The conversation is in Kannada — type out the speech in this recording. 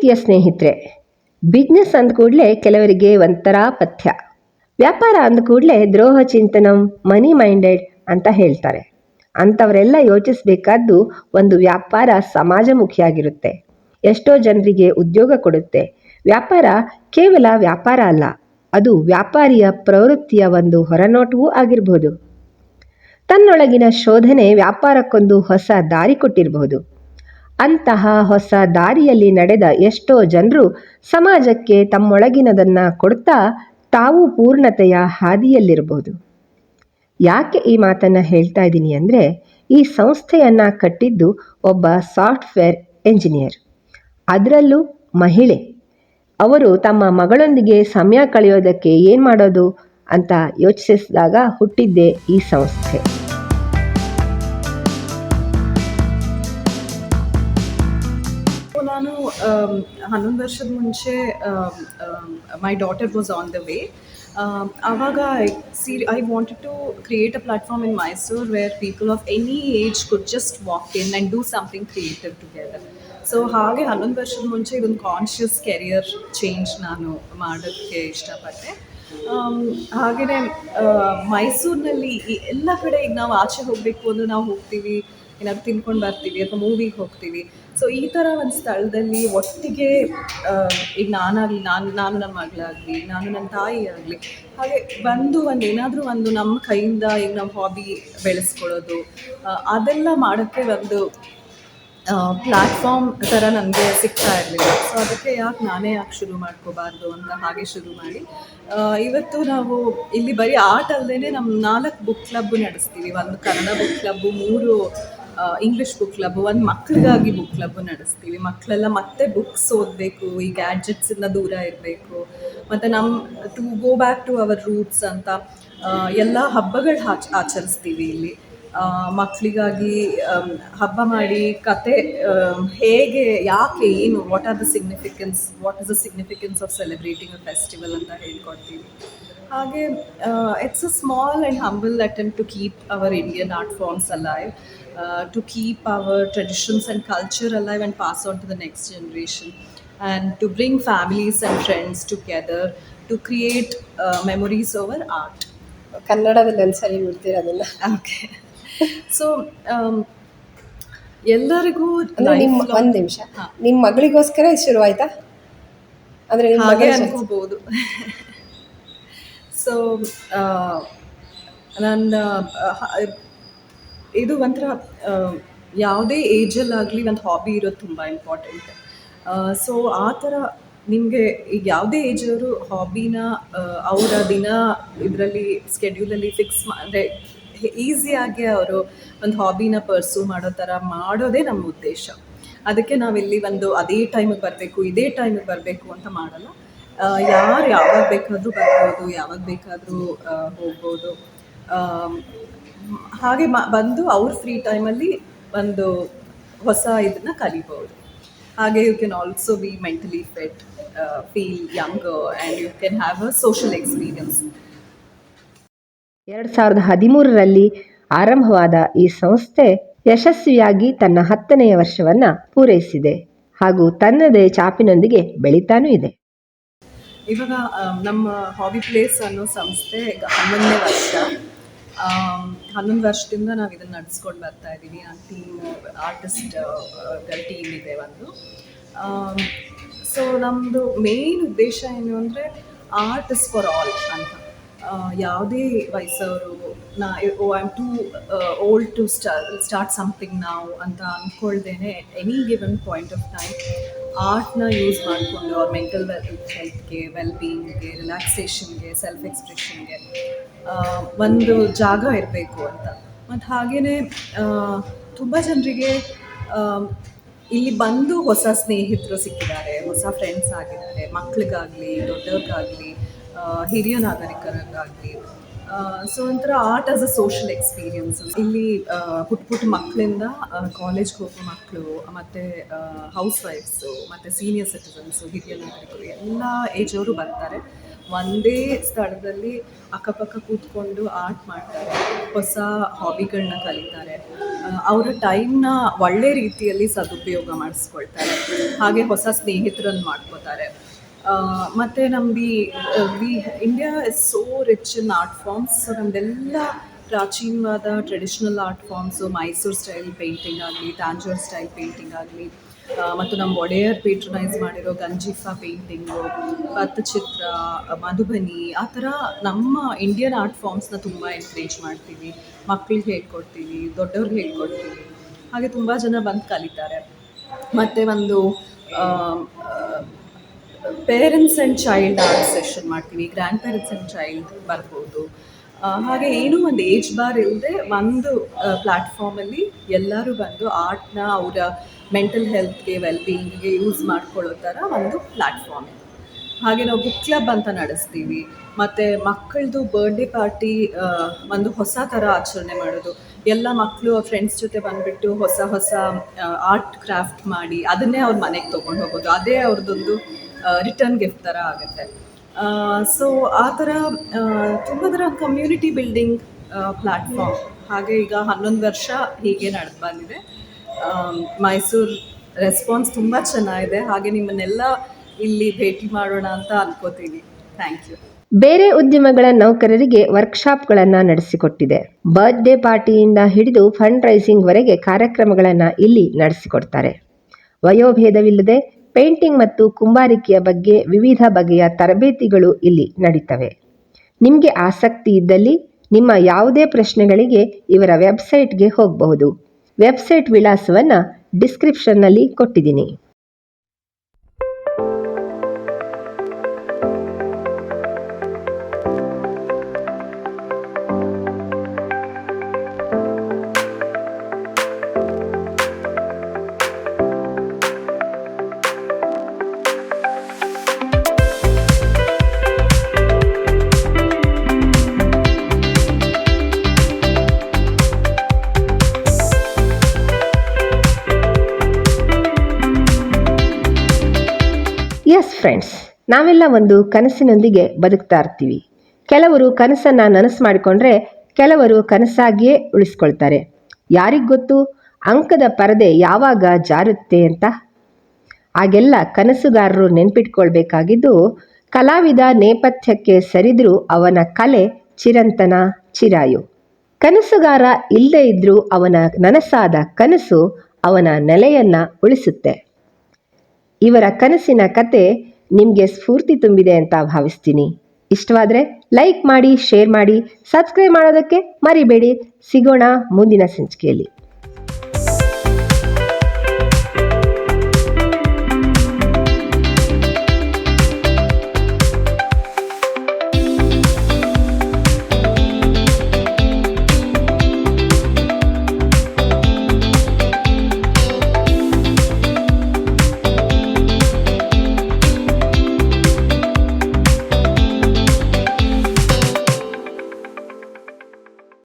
ಪ್ರೀತಿಯ ಸ್ನೇಹಿತರೆ ಬಿಸ್ನೆಸ್ ಅಂದ ಕೂಡಲೇ ಕೆಲವರಿಗೆ ಒಂಥರ ಪಥ್ಯ. ವ್ಯಾಪಾರ ಅಂದ ಕೂಡಲೇ ದ್ರೋಹ ಚಿಂತನಂ ಮನಿ ಮೈಂಡೆಡ್ ಅಂತ ಹೇಳ್ತಾರೆ. ಅಂಥವರೆಲ್ಲ ಯೋಚಿಸಬೇಕಾದ್ದು ಒಂದು ವ್ಯಾಪಾರ ಸಮಾಜಮುಖಿಯಾಗಿರುತ್ತೆ. ಎಷ್ಟೋ ಜನರಿಗೆ ಉದ್ಯೋಗ ಕೊಡುತ್ತೆ. ವ್ಯಾಪಾರ ಕೇವಲ ವ್ಯಾಪಾರ ಅಲ್ಲ, ಅದು ವ್ಯಾಪಾರಿಯ ಪ್ರವೃತ್ತಿಯ ಒಂದು ಹೊರನೋಟವೂ ಆಗಿರಬಹುದು ತನ್ನೊಳಗಿನ ಶೋಧನೆ ವ್ಯಾಪಾರಕ್ಕೊಂದು ಹೊಸ ದಾರಿ ಕೊಟ್ಟಿರಬಹುದು. ಅಂತಹ ಹೊಸ ದಾರಿಯಲ್ಲಿ ನಡೆದ ಎಷ್ಟೋ ಜನರು ಸಮಾಜಕ್ಕೆ ತಮ್ಮೊಳಗಿನದನ್ನು ಕೊಡ್ತಾ ತಾವು ಪೂರ್ಣತೆಯ ಹಾದಿಯಲ್ಲಿರ್ಬೋದು ಯಾಕೆ ಈ ಮಾತನ್ನು ಹೇಳ್ತಾ ಇದ್ದೀನಿ ಅಂದರೆ, ಈ ಸಂಸ್ಥೆಯನ್ನು ಕಟ್ಟಿದ್ದು ಒಬ್ಬ ಸಾಫ್ಟ್ವೇರ್ ಎಂಜಿನಿಯರ್. ಅದರಲ್ಲೂ ಮಹಿಳೆ. ಅವರು ತಮ್ಮ ಮಗಳೊಂದಿಗೆ ಸಮಯ ಕಳೆಯೋದಕ್ಕೆ ಏನು ಮಾಡೋದು ಅಂತ ಯೋಚಿಸಿದಾಗ ಹುಟ್ಟಿದ್ದೆ ಈ ಸಂಸ್ಥೆ. ಹನ್ನೊಂದು ವರ್ಷದ ಮುಂಚೆ my daughter was on the way ಆವಾಗ see I wanted to create a platform in Mysore where people of any age could just walk in and do something creative together so ಹಾಗೆ ಹನ್ನೊಂದು ವರ್ಷದ ಮುಂಚೆ ಇದೊಂದು ಕಾನ್ಷಿಯಸ್ ಕೆರಿಯರ್ ಚೇಂಜ್ ನಾನು ಮಾಡೋಕ್ಕೆ ಇಷ್ಟಪಟ್ಟೆ. ಹಾಗೆಯೇ ಮೈಸೂರಿನಲ್ಲಿ ಈ ಎಲ್ಲ ಕಡೆ ಈಗ ನಾವು ಆಚೆ ಹೋಗಬೇಕು ಅಂದರೆ ನಾವು ಹೋಗ್ತೀವಿ. ಏನಾದ್ರು ತಿನ್ಕೊಂಡು ಬರ್ತೀವಿ ಅಥವಾ ಮೂವಿಗೆ ಹೋಗ್ತೀವಿ. ಸೊ ಈ ಥರ ಒಂದು ಸ್ಥಳದಲ್ಲಿ ಒಟ್ಟಿಗೆ ಈಗ ನಾನಾಗಲಿ, ನಾನು ನಾನು ನನ್ನ ಮಗಳಾಗಲಿ, ನಾನು ನನ್ನ ತಾಯಿ ಆಗಲಿ, ಹಾಗೆ ಬಂದು ಒಂದು ಏನಾದರೂ ಒಂದು ನಮ್ಮ ಕೈಯಿಂದ ಈಗ ನಮ್ಮ ಹಾಬಿ ಬೆಳೆಸ್ಕೊಳ್ಳೋದು ಅದೆಲ್ಲ ಮಾಡೋಕ್ಕೆ ಒಂದು ಪ್ಲ್ಯಾಟ್ಫಾರ್ಮ್ ಥರ ನನಗೆ ಸಿಗ್ತಾ ಇರಲಿಲ್ಲ. ಸೊ ಅದಕ್ಕೆ ಯಾಕೆ ನಾನೇ ಯಾಕೆ ಶುರು ಮಾಡ್ಕೋಬಾರ್ದು ಅಂತ ಹಾಗೆ ಶುರು ಮಾಡಿ ಇವತ್ತು ನಾವು ಇಲ್ಲಿ ಬರೀ ಆರ್ಟ್ ಅಲ್ಲದೆ ನಮ್ಮ ನಾಲ್ಕು ಬುಕ್ ಕ್ಲಬ್ ನಡೆಸ್ತೀವಿ. ಒಂದು ಕನ್ನಡ ಬುಕ್ ಕ್ಲಬ್ಬು ಮೂರು ಇಂಗ್ಲೀಷ್ ಬುಕ್ ಕ್ಲಬ್ ಒಂದು ಮಕ್ಕಳಿಗಾಗಿ ಬುಕ್ ಕ್ಲಬ್ ನಡೆಸ್ತೀವಿ. ಮಕ್ಕಳೆಲ್ಲ ಮತ್ತೆ ಬುಕ್ಸ್ ಓದಬೇಕು, ಈ ಗ್ಯಾಡ್ಜೆಟ್ಸಿಂದ ದೂರ ಇರಬೇಕು. ಮತ್ತು ನಮ್ಮ to go back to our roots ಅಂತ ಎಲ್ಲ ಹಬ್ಬಗಳು ಆಚ, ಆಚರಿಸ್ತೀವಿ ಇಲ್ಲಿ. ಮಕ್ಕಳಿಗಾಗಿ ಹಬ್ಬ ಮಾಡಿ ಕತೆ ಹೇಗೆ, ಯಾಕೆ, ಏನು what are the significance what is the significance of celebrating a festival ಅಂತ ಹೇಳ್ಕೊಡ್ತೀವಿ. ಹಾಗೆ it's a small and humble attempt to keep our Indian art forms alive to keep our traditions and culture alive and pass on to the next generation and to bring families and friends together to create memories over art ಕನ್ನಡದಲ್ಲಿ ಒಂದ್ಸರಿ ಬಿಡ್ತೀರ ಅದನ್ನ? ಓಕೆ ಸೊ ಎಲ್ಲರಿಗೂ ನಿಮ್ಮ ಒಂದು ನಿಮಿಷ. ನಿಮ್ಮ ಮಗಳಿಗೋಸ್ಕರ ಶುರುವಾಯ್ತಾ? ಅಂದ್ರೆ ಹಾಗೆ ಅನ್ಕೋಬಹುದು ಸೊ ನನ್ನ ಇದು ಒಂಥರ ಯಾವುದೇ ಏಜಲ್ಲಾಗಲಿ ಒಂದು ಹಾಬಿ ಇರೋದು ತುಂಬ ಇಂಪಾರ್ಟೆಂಟ್ ಸೊ, ಆ ಥರ ನಿಮಗೆ ಈಗ ಯಾವುದೇ ಏಜವರು ಹಾಬಿನ ಅವರ ದಿನ ಇದರಲ್ಲಿ ಸ್ಕೆಡ್ಯೂಲಲ್ಲಿ ಫಿಕ್ಸ್ ಅಂದರೆ ಈಸಿಯಾಗಿ ಅವರು ಒಂದು ಹಾಬಿನ ಪರ್ಸೂ ಮಾಡೋ ಥರ ಮಾಡೋದೇ ನಮ್ಮ ಉದ್ದೇಶ. ಅದಕ್ಕೆ ನಾವಿಲ್ಲಿ ಒಂದು ಅದೇ ಟೈಮಿಗೆ ಬರಬೇಕು, ಇದೇ ಟೈಮಿಗೆ ಬರಬೇಕು ಅಂತ ಮಾಡಲ್ಲ. ಯಾರು ಯಾವಾಗ ಬೇಕಾದರೂ ಬರ್ಬೋದು, ಯಾವಾಗ ಬೇಕಾದರೂ ಹೋಗ್ಬೋದು. ಹಾಗೆ ಮ, ಬಂದು ಅವ್ರ ಫ್ರೀ ಟೈಮಲ್ಲಿ ಒಂದು ಹೊಸ ಇದನ್ನ ಕಲಿಬೋದು. ಹಾಗೆ you can also be mentally fit feel young and you can have a social experience ಎರಡು ಸಾವಿರದ ಹದಿಮೂರರಲ್ಲಿ ಆರಂಭವಾದ ಈ ಸಂಸ್ಥೆ ಯಶಸ್ವಿಯಾಗಿ ತನ್ನ ಹತ್ತನೆಯ ವರ್ಷವನ್ನು ಪೂರೈಸಿದೆ. ಹಾಗೂ ತನ್ನದೇ ಚಾಪಿನೊಂದಿಗೆ ಬೆಳೀತಾನೂ ಇದೆ. ಇವಾಗ ನಮ್ಮ ಹಾಬಿ ಪ್ಲೇಸ್ ಅನ್ನೋ ಸಂಸ್ಥೆ ಈಗ ಹನ್ನೊಂದನೇ ವರ್ಷ. ಹನ್ನೊಂದು ವರ್ಷದಿಂದ ನಾವು ಇದನ್ನು ನಡೆಸ್ಕೊಂಡು ಬರ್ತಾ ಇದ್ದೀವಿ ಆ ಟೀಮ್ ಆರ್ಟಿಸ್ಟ್ ಟೀಮ್ ಇದೆ ಒಂದು. ಸೊ ನಮ್ಮದು ಮೇನ್ ಉದ್ದೇಶ ಏನು ಅಂದರೆ ಆರ್ಟ್ ಇಸ್ ಫಾರ್ ಆಲ್ ಅಂತ. ಯಾವುದೇ ವಯಸ್ಸವರು, ನಾ, ಓ, I am too old to sta, start something ನಾವು ಅಂತ ಅಂದ್ಕೊಳ್ದೇನೆ any given point of time, ಆರ್ಟ್ನ use ಮಾಡಿಕೊಂಡು ಅವ್ರ ಮೆಂಟಲ್ ಹೆಲ್ತ್ಗೆ ವೆಲ್ ಬೀಯಿಂಗ್ಗೆ ರಿಲ್ಯಾಕ್ಸೇಷನ್ಗೆ ಸೆಲ್ಫ್ ಎಕ್ಸ್ಪ್ರೆಷನ್ಗೆ ಒಂದು ಜಾಗ ಇರಬೇಕು ಅಂತ. ಮತ್ತು ಹಾಗೆಯೇ ತುಂಬ ಜನರಿಗೆ ಇಲ್ಲಿ ಬಂದು ಹೊಸ ಸ್ನೇಹಿತರು ಸಿಕ್ಕಿದ್ದಾರೆ, ಹೊಸ ಫ್ರೆಂಡ್ಸ್ ಆಗಿದ್ದಾರೆ, ಮಕ್ಳಿಗಾಗಲಿ, ದೊಡ್ಡವ್ರಿಗಾಗಲಿ ಹಿರಿಯ ನಾಗರಿಕರಿಗಾಗಲಿ ಸೊ ಒಂಥರ art as a social experience ಇಲ್ಲಿ ಪುಟ್ಟ ಪುಟ್ಟ ಮಕ್ಕಳಿಂದ ಕಾಲೇಜ್ಗೆ ಹೋಗೋ ಮಕ್ಕಳು ಮತ್ತು ಹೌಸ್ ವೈಫ್ಸು ಮತ್ತು ಸೀನಿಯರ್ ಸಿಟಿಸನ್ಸು ಹಿರಿಯ ನಾಗರಿಕರು ಎಲ್ಲ ಏಜ್ ಅವರು ಬರ್ತಾರೆ. ಒಂದೇ ಸ್ಥಳದಲ್ಲಿ ಅಕ್ಕಪಕ್ಕ ಕೂತ್ಕೊಂಡು ಆರ್ಟ್ ಮಾಡ್ತಾರೆ, ಹೊಸ ಹಾಬಿಗಳನ್ನ ಕಲಿತಾರೆ. ಅವರ ಟೈಮ್ನ ಒಳ್ಳೆ ರೀತಿಯಲ್ಲಿ ಸದುಪಯೋಗ ಮಾಡಿಸ್ಕೊಳ್ತಾರೆ. ಹಾಗೆ ಹೊಸ ಸ್ನೇಹಿತರನ್ನು ಮಾಡ್ಕೋತಾರೆ. ಮತ್ತೆ ನಮ್ದು we India is so rich in art forms so ನಮ್ದೆಲ್ಲ ಪ್ರಾಚೀನವಾದ traditional art forms Mysore style painting ಆಗಲಿ ತಾಂಜೂರ್ ಸ್ಟೈಲ್ ಪೇಂಟಿಂಗ್ ಆಗಲಿ ಮತ್ತು ನಮ್ಮ ಒಡೆಯರ್ ಪೇಟ್ರನೈಸ್ ಮಾಡಿರೋ ಗಂಜಿಫಾ ಪೇಂಟಿಂಗು ಪಥಚಿತ್ರ, ಮಧುಬನಿ, ಆ ಥರ ನಮ್ಮ ಇಂಡಿಯನ್ ಆರ್ಟ್ ಫಾರ್ಮ್ಸ್ನ ತುಂಬ ಎನ್ಕರೇಜ್ ಮಾಡ್ತೀವಿ. ಮಕ್ಳಿಗೆ ಹೇಳ್ಕೊಡ್ತೀವಿ, ದೊಡ್ಡವ್ರಿಗೆ ಹೇಳ್ಕೊಡ್ತೀವಿ. ಹಾಗೆ ತುಂಬ ಜನ ಬಂದು ಕಲಿತಾರೆ. ಮತ್ತು ಒಂದು parents and child art session ಮಾಡ್ತೀವಿ ಗ್ರ್ಯಾಂಡ್ ಪೇರೆಂಟ್ಸ್ ಆ್ಯಂಡ್ ಚೈಲ್ಡ್ ಬರ್ಬೋದು ಹಾಗೆ ಏನೂ ಒಂದು ಏಜ್ ಬಾರ್ ಇಲ್ಲದೆ ಒಂದು ಪ್ಲ್ಯಾಟ್ಫಾರ್ಮಲ್ಲಿ ಎಲ್ಲರೂ ಬಂದು ಆರ್ಟ್ನ ಅವರ ಮೆಂಟಲ್ ಹೆಲ್ತ್ಗೆ ವೆಲ್ಬೀಯಿಂಗ್ಗೆ ಯೂಸ್ ಮಾಡ್ಕೊಳ್ಳೋ ಥರ ಒಂದು ಪ್ಲ್ಯಾಟ್ಫಾರ್ಮ್ ಇದೆ. ಹಾಗೆ ನಾವು ಬುಕ್ ಕ್ಲಬ್ ಅಂತ ನಡೆಸ್ತೀವಿ. ಮತ್ತು ಮಕ್ಕಳದು ಬರ್ಡೇ ಪಾರ್ಟಿ ಒಂದು ಹೊಸ ಥರ ಆಚರಣೆ ಮಾಡೋದು. ಎಲ್ಲ ಮಕ್ಕಳು ಫ್ರೆಂಡ್ಸ್ ಜೊತೆ ಬಂದುಬಿಟ್ಟು ಹೊಸ ಹೊಸ ಆರ್ಟ್ ಕ್ರಾಫ್ಟ್ ಮಾಡಿ ಅದನ್ನೇ ಅವ್ರ ಮನೆಗೆ ತೊಗೊಂಡು ಹೋಗೋದು. ಅದೇ ಅವ್ರದ್ದೊಂದು ರಿಟರ್ನ್ ಗಿಫ್ಟ್ ಥರ ಆಗುತ್ತೆ. ಸೊ ಆ ಥರ ತುಂಬ ಥರ ಕಮ್ಯುನಿಟಿ ಬಿಲ್ಡಿಂಗ್ ಪ್ಲಾಟ್ಫಾರ್ಮ್ ಹಾಗೆ ಈಗ ಹನ್ನೊಂದು ವರ್ಷ ಹೀಗೆ ನಡೆದು ಬಂದಿದೆ. ಮೈಸೂರು ರೆಸ್ಪಾನ್ಸ್ ತುಂಬ ಚೆನ್ನಾಗಿದೆ. ಹಾಗೆ ನಿಮ್ಮನ್ನೆಲ್ಲ ಇಲ್ಲಿ ಭೇಟಿ ಮಾಡೋಣ ಅಂತ ಅನ್ಕೋತೀನಿ. ಥ್ಯಾಂಕ್ ಯು ಬೇರೆ ಉದ್ಯಮಗಳ ನೌಕರರಿಗೆ ವರ್ಕ್ಶಾಪ್ಗಳನ್ನು ನಡೆಸಿಕೊಟ್ಟಿದೆ. ಬರ್ತ್ಡೇ ಪಾರ್ಟಿಯಿಂದ ಹಿಡಿದು ಫಂಡ್ ರೈಸಿಂಗ್ವರೆಗೆ ಕಾರ್ಯಕ್ರಮಗಳನ್ನು ಇಲ್ಲಿ ನಡೆಸಿಕೊಡ್ತಾರೆ. ವಯೋಭೇದವಿಲ್ಲದೆ ಪೇಂಟಿಂಗ್ ಮತ್ತು ಕುಂಬಾರಿಕೆಯ ಬಗ್ಗೆ ವಿವಿಧ ಬಗೆಯ ತರಬೇತಿಗಳು ಇಲ್ಲಿ ನಡೀತವೆ. ನಿಮಗೆ ಆಸಕ್ತಿ ಇದ್ದಲ್ಲಿ ನಿಮ್ಮ ಯಾವುದೇ ಪ್ರಶ್ನೆಗಳಿಗೆ ಇವರ ವೆಬ್ಸೈಟ್ಗೆ ಹೋಗಬಹುದು. ವೆಬ್ಸೈಟ್ ವಿಳಾಸವನ್ನು ಡಿಸ್ಕ್ರಿಪ್ಷನ್ನಲ್ಲಿ ಕೊಟ್ಟಿದ್ದೀನಿ. ಫ್ರೆಂಡ್ಸ್ ನಾವೆಲ್ಲ ಒಂದು ಕನಸಿನೊಂದಿಗೆ ಬದುಕ್ತಾ ಇರ್ತೀವಿ. ಕೆಲವರು ಕನಸನ್ನು ನನಸು ಮಾಡಿಕೊಂಡ್ರೆ ಕೆಲವರು ಕನಸಾಗಿಯೇ ಉಳಿಸ್ಕೊಳ್ತಾರೆ. ಯಾರಿಗ್ ಗೊತ್ತು? ಅಂಕದ ಪರದೆ ಯಾವಾಗ ಜಾರುತ್ತೆ ಅಂತ? ಆಗೆಲ್ಲ ಕನಸುಗಾರರು ನೆನ್ಪಿಟ್ಕೊಳ್ಬೇಕಾಗಿದ್ದು, ಕಲಾವಿದ ನೇಪಥ್ಯಕ್ಕೆ ಸರಿದ್ರೂ ಅವನ ಕಲೆ ಚಿರಂತನ, ಚಿರಾಯು. ಕನಸುಗಾರ ಇಲ್ಲದೇ ಇದ್ರೂ ಅವನ ನನಸಾದ ಕನಸು ಅವನ ನೆಲೆಯನ್ನ ಉಳಿಸುತ್ತೆ. ಇವರ ಕನಸಿನ ಕತೆ ನಿಮಗೆ ಸ್ಫೂರ್ತಿ ತುಂಬಿದೆ ಅಂತ ಭಾವಿಸ್ತೀನಿ. ಇಷ್ಟವಾದರೆ ಲೈಕ್ ಮಾಡಿ, ಶೇರ್ ಮಾಡಿ, ಸಬ್ಸ್ಕ್ರೈಬ್ ಮಾಡೋದಕ್ಕೆ ಮರಿಬೇಡಿ. ಸಿಗೋಣ ಮುಂದಿನ ಸಂಚಿಕೆಯಲ್ಲಿ.